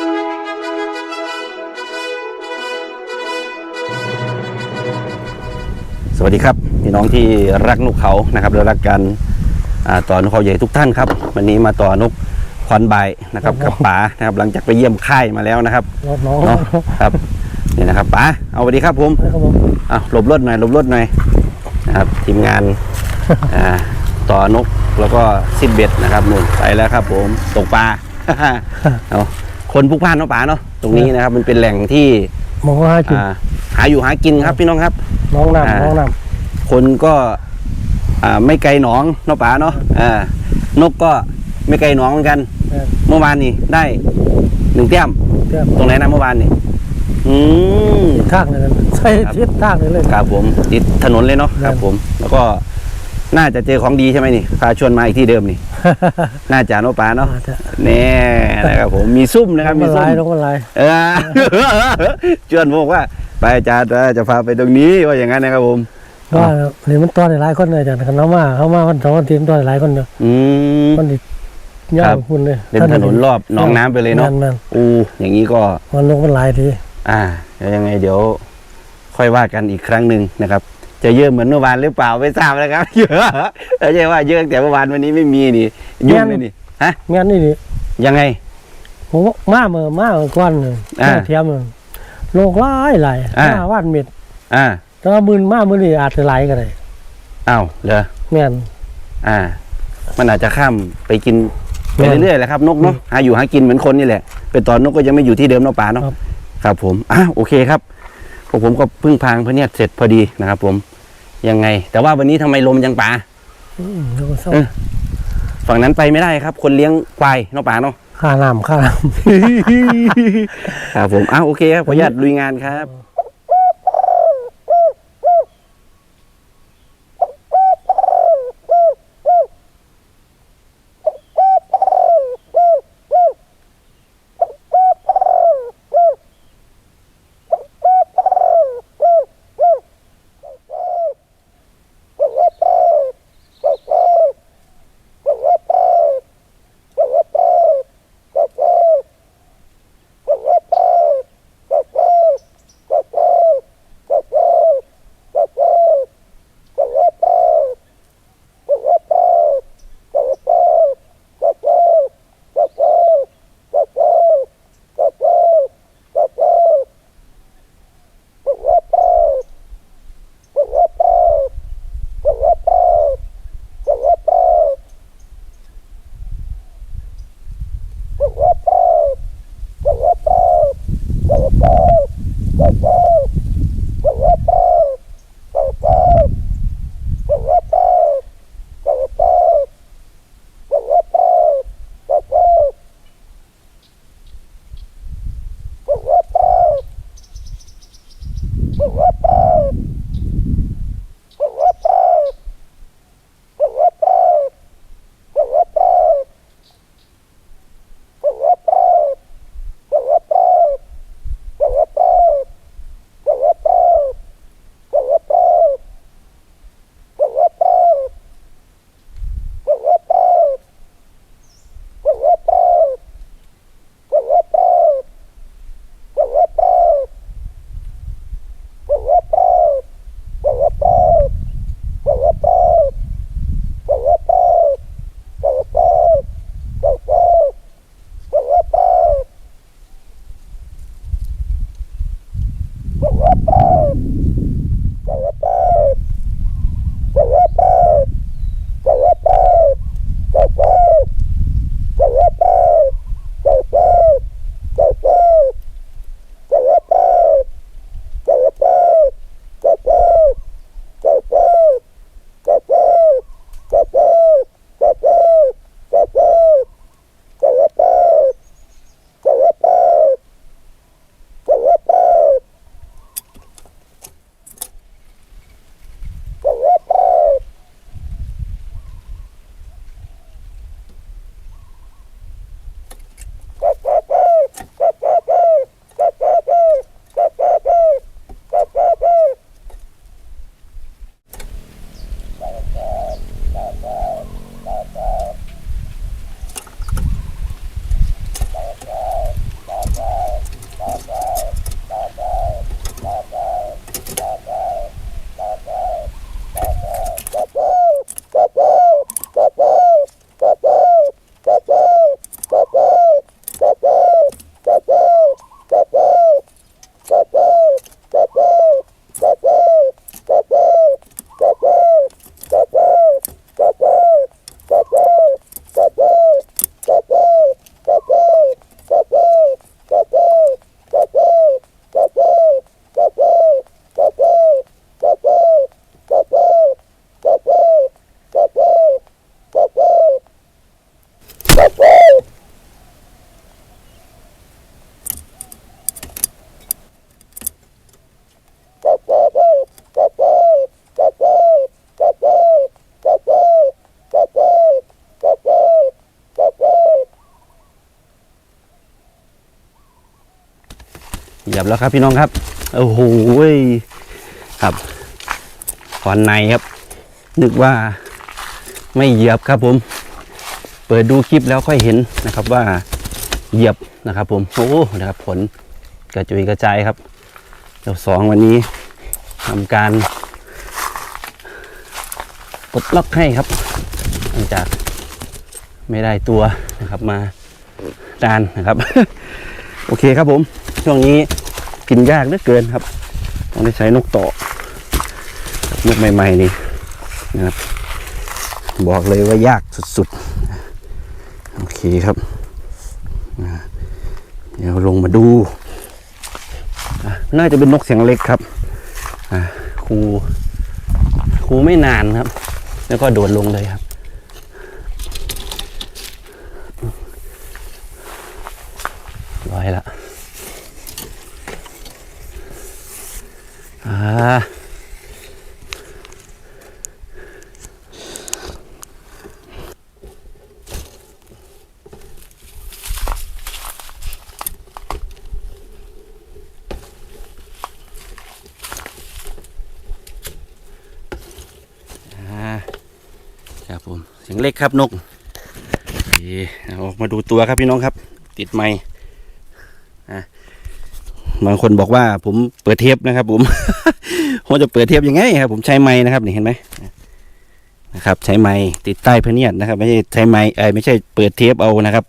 สวัสดีครับพี่น้องที่รักนกเขานะครับและรักการอ่าต่อนกเขาใหญ่ทุกท่านครับ วันนี้มาต่อนกควันใบายนะครับกับป๋านะครับ หลังจากไปเยี่ยมค่ายมาแล้วนะครับรถน้องเนาะครับนี่นะครับป๋าเอาสวัสดีครับผมนะครับผมอะหลบรถหน่อยหลบรถหน่อยนะครับทีมงานอ่าต่อนกแล้วก็ซิดเบ็ดนะครับหนึ่งไปแล้วครับผมตกปลาเอา คนพลุกพล่านเนาะป๋าเนาะตรงนี้นะครับ มันเป็นแหล่งที่มองว่าให้กินอ่าหาอยู่หากินครับพี่น้องครับ น้องอ่า น้ำน้องน้คนก็อ่าไม่ไกลหนองเนาะป๋าเนาะอ่านกก็ไม่ไกลหนองเหมือนกันำเออเมื่อวานนี่ได้หนึ่งแต้มเพื่อนตรงไหนนะเมื่อวานนี่อืม ทางเลยนะใช่ทิศทางเลยเลย ครับผมติดถนนเลยเนาะครับผม แล้วก็ น่าจะเจอของดีใช่ไหมนี่พาชวนมาอีกที่เดิมนี่ น่าจะเนาะป๋าเนาะอาจจะแน่นะครับผมมีซุ่มนะครับลมีงซุ่ลามยลงมาลายเออชวนบอกว่า ไปอาจารย์จะพาไปตรงนี้ว่าอย่างนั้นนะครับผมว่าเห็นมันตอนหลายคนเลยอาจารย์กันน้องมาเขามาวันสองวันทีมตอนหลายคนเนาะอืมมันดิย่าครับคุณเลยเดินถนนรอบหนองน้ำไปเลยเนาะแม่นอูอย่างนี้ก็ๆมันลงมันหลายทีอ่าเดี๋ยวยังไงเดี๋ยว ค่อยว่ากันอีกครั้งหนึ่งนะครับ จะเยอะเหมือนเมื่อวานหรือเปล่าไม่ทราบนะครับ เยอะไม่ใช่ว่าเยอะแต่เมื่อวานวันนี้ไม่มีนี่ยุ่งเลยนี่ฮะแม่นนี่ดิยังไงผมว่ามาเมื่อมาเมื่อก่อนเลยอ่าเทียมเลยลงหลายหลายอ่ามาว่านเม็ดอ่าแต่ว่ามืนมามือนี่อาจจะไหลกันเลยอ้าวเหรอแม่นอ่า มันอาจจะข้ามไปกินไปแม่นเรื่อยๆแหละครับนกเนาะหาอยู่หากินเหมือนคนนี่แหละเป็นตอนนกก็ยังไม่อยู่ที่เดิมเนาะป่าเนาะครับครับผมอะโอเคครับพวกผมก็เพิ่งพางพระเนียดเสร็จพอดีนะครับผม ยังไง แต่ว่าวันนี้ทำไมลมยังป่าอืมแล้วก็เศร้าเออฝั่งนั้นไปไม่ได้ครับ คนเลี้ยงควายเนาะป่าเนาะค่าน้ำค่าน้ครับผมอ้าวโอเคครับขออนุญาตลุยงานครับ เหยียบแล้วครับพี่น้องครับโอ้โหครับขอนในครับ นึกว่าไม่เหยียบครับผม เปิดดูคลิปแล้วค่อยเห็นนะครับว่าเหยียบนะครับ ผมโอ้นะครับผลกระจุยกระจายครับเจ้าสองวันนี้ทำการปลดล็อกให้ครับหลังจากไม่ได้ตัวนะครับมาดานนะครับ โอเคครับผม ช่วงนี้ กินยากเหลือเกินครับต้องได้ใช้นกต่อนกใหม่ๆนี่นะครับ บอกเลยว่ายากสุดๆ โอเคครับ เดี๋ยวลงมาดู น่าจะเป็นนกเสียงเล็กครับครูครูไม่นานครับ แล้วก็โดดลงเลยครับร้อยละ อ่าอ่าครับผมเสียงเล็กครับนกอออกมาดูตัวครับพี่น้องครับ ติดไมค์ บางคนบอกว่าผมเปิดเทปนะครับ ผมผมจะเปิดเทปยังไงครับ ผมใช้ไม้นะครับนี่เห็นไหมนะครับ ใช้ไม้ติดใต้พเนียดนะครับ ไม่ใช่ใช้ไม้เอ้ไม่ใช่เปิดเทปเอานะครับ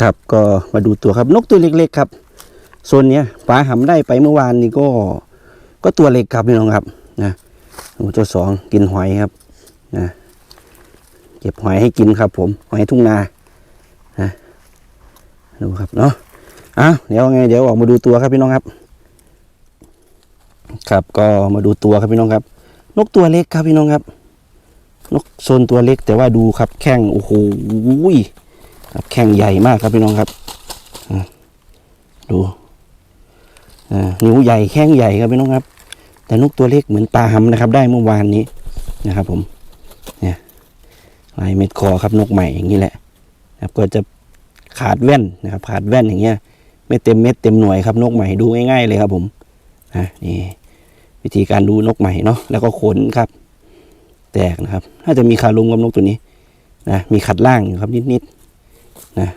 ครับก็มาดูตัวครับ นกตัวเล็ก ๆ ครับโซนเนี้ยปลาหำได้ไปเมื่อวานนี้ก็ ก็ตัวเล็กครับพี่น้องครับ นะหนูตัวสองกินหอยครับ นะเก็บหอยให้กินครับ ผมหอยทุ่งนานะดูครับเนาะ อ้าวเดี๋ยวไงเดี๋ยวออกมาดูตัวครับพี่น้องครับ ครับก็มาดูตัวครับพี่น้องครับ นกตัวเล็กครับพี่น้องครับ นกโซนตัวเล็กแต่ว่าดูครับ แข้งโอ้โหครับแข้งใหญ่มากครับพี่น้องครับอะดูอ่านิ้วใหญ่แข้งใหญ่ครับพี่น้องครับ แต่นกตัวเล็กเหมือนปลาหำนะครับ ได้เมื่อวานนี้นะครับ ผม เนี่ยลายเม็ดคอครับนกใหม่อย่างนี้แหละนะครับก็จะขาดแว่นนะครับ ขาดแว่นอย่างเงี้ย ไม่เต็มเม็ดเต็มหน่วยครับนกใหม่ดูง่ายๆเลยครับผมนะนี่วิธีการดูนกใหม่เนาะแล้วก็ขนครับ แตกนะครับน่าจะมีคารุมกับนกตัวนี้นะมีขัดล่างอยู่ครับนิดๆนะ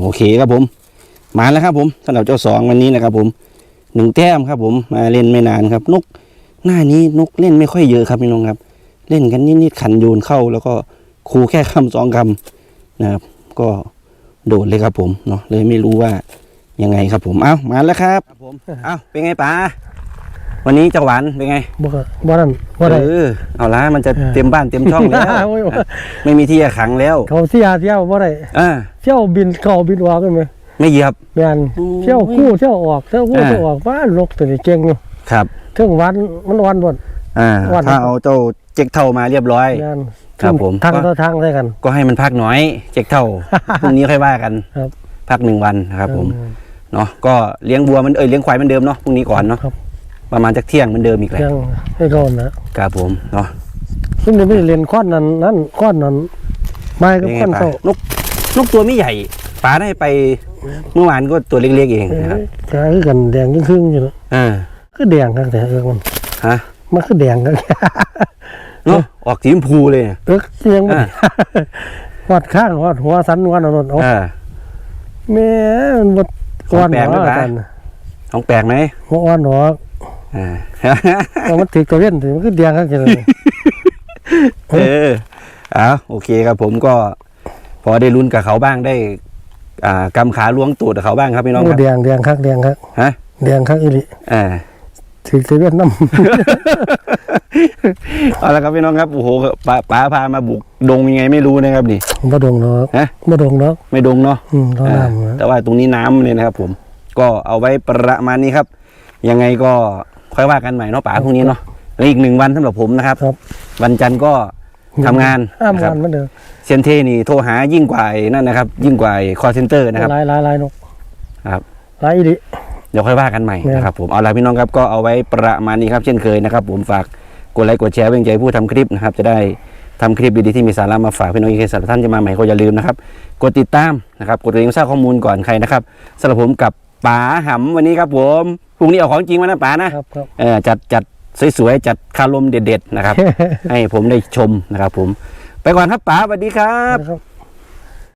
โอเคครับผม มาแล้วครับผมสำหรับเจ้าสองวันนี้นะครับ ผมหนึ่งแต้มครับ ผมมาเล่นไม่นานครับ นกหน้านี้นกเล่นไม่ค่อยเยอะครับพี่น้องครับ เล่นกันนิดๆขันโยนเข้า แล้วก็ครูแค่คำสองคำนะครับ ก็ โดดเลยครับผมเนาะเลยไม่รู้ว่ายังไงครับผมเอ้ามาแล้วครับผมเอ้าเป็นไงป๋าวันนี้เจ้าหวานเป็นไงบ่ก็บ่นั่นบ่ได้เออเอาละมันจะเออเต็มบ้านเต็มช่องแล้วโอ้ยอะไม่มีที่จะขังแล้ว เขาเสียเที่ยวบ่ได้อ่าเที่ยวบินเข้าบินออกกันไหมไม่เหยียบแม่นโอ้ยเที่ยวคู่เที่ยวออกเที่ยวคู่อ่าเที่ยวออกบ้านลกตัวนี้เก่งอยู่ครับเทิงวันมันวันบ่นอ่าวันถ้าเอาเจ้าเจ๊กเท่ามาเรียบร้อยแม่น ครับผมทางต่อทางใส่กัน ก็ให้มันพักน้อยเจ๊กเท่าพรุ่งนี้ค่อยว่ากันครับ พักหนึ่งวันนะครับ ผมเออเนาะก็เลี้ยงวัวมันเอ้ยเลี้ยงควายเหมือนเดิมเนาะพรุ่งนี้ก่อนเนาะครับประมาณจากเที่ยงเหมือนเดิมอีกแหละยังให้โดนนะครับผมเนาะซึ่งเดี๋ยวไม่ได้เรียนข้อนนั้นนั่นข้อนนั้นไม่กับเป็นไงข้อนปลาเขานกนกตัวไม่ใหญ่ปลาได้ไปเมื่อวานก็ตัวเล็กๆเองนะครับเอ้ยคือกันแดงครึ่งๆอยู่เนอะอ่าคือแดงครับแต่เอิกมันฮะมันคือแดงครับ เนาะออกสีชมพูเลยเนี่ยเอิกเสียงมันอ่าวัดข้างวัดหัวสันวันเอาโนนเอาอ่า แม่มันบดของอ่อนแปลกหัไหมวปะกันของแปลกไหมหัวอ่อนหัวอ่า เอามันถือตัวเล่นถือมันคือแดงครับจังเลย เออเอาโอเคครับผมก็ พอได้ลุ้นกับเขาบ้างได้ อ่ากำขาล้วงตูดกับเขาบ้างครับพี่น้องโอ้ครับแดงแดงคักแดงคักฮะแดงคักอีหลีอ่า ถือตัวเล่นน้เอาละครับพี่น้องครับโอ้โหป้าป้าพามาบุกดงยังไงไม่รู้นะครับนี่ำบ่ดงเนาะฮะบ่ดงเนาะไม่ดงเนาะอืมเราอ่าน้ำนะแต่ว่าตรงนี้น้ำเลยนะครับ ผม ก็เอาไว้ประมาณนี้ครับ ยังไงก็ค่อยว่ากันใหม่เนาะป๋าพรุ่งนี้เนาะแล้วอีกหนึ่งวันสำหรับผมนะครับครับวันจันทร์ก็ทำงานห้ามนะควัรับนเหมือนเดิมเซนเทนี่โทรหายิ่งกว่าไอ้นั่นนะครับ ยิ่งกว่าคอเซนเตอร์นะครับหลายหลายหลายนกครับหลายอีหลีเดี๋ยวค่อยว่ากันใหม่เนี่ยนะครับผมเอาละพี่น้องครับก็เอาไว้ประมาณนี้ครับเช่นเคยนะครับผมฝากกดไลค์กดแชร์เป็นใจผู้ทำคลิปนะครับจะได้ทำคลิปดีๆที่มีสาระมาฝากพี่น้องอีกสารท่านจะมาใหม่ก็อย่าลืมนะครับกดติดตามนะครับกดกระดิ่งทราบข้อมูลก่อนใครนะครับสำหรับผมกับป๋าหำวันนี้ครับผมพรุ่งนี้เอาของจริงมานะป๋านะครับครับเออจัดจัดสวยๆจัดคารมเด็ดๆนะครับให้ผมได้ชมนะครับผมไปก่อนครับป๋าสวัสดีครับนะครับ